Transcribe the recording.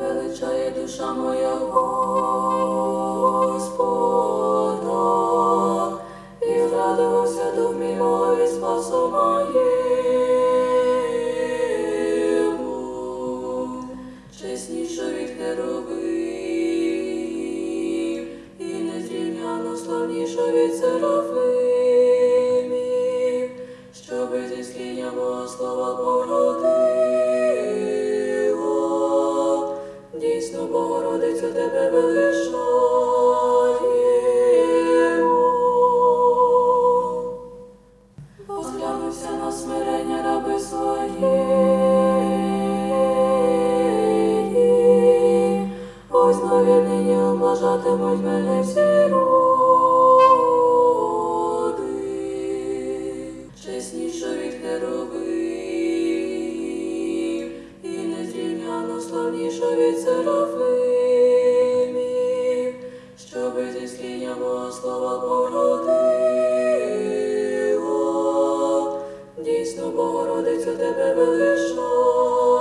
величає душа моя Господа, і зрадувався дух мій Богові спасу моєму, чесніше від херовим, і незрівняно славніше від серафимів, щоби зі сління мого слова породило, Богородицю тебе велишаємо. Возглянувся на смирення раби своєї, ось нові нині облажатимуть мене всі роди, чесніше від незрівняно славніше від серафимів, Слава породила, дійсно Богородиця тебе велича.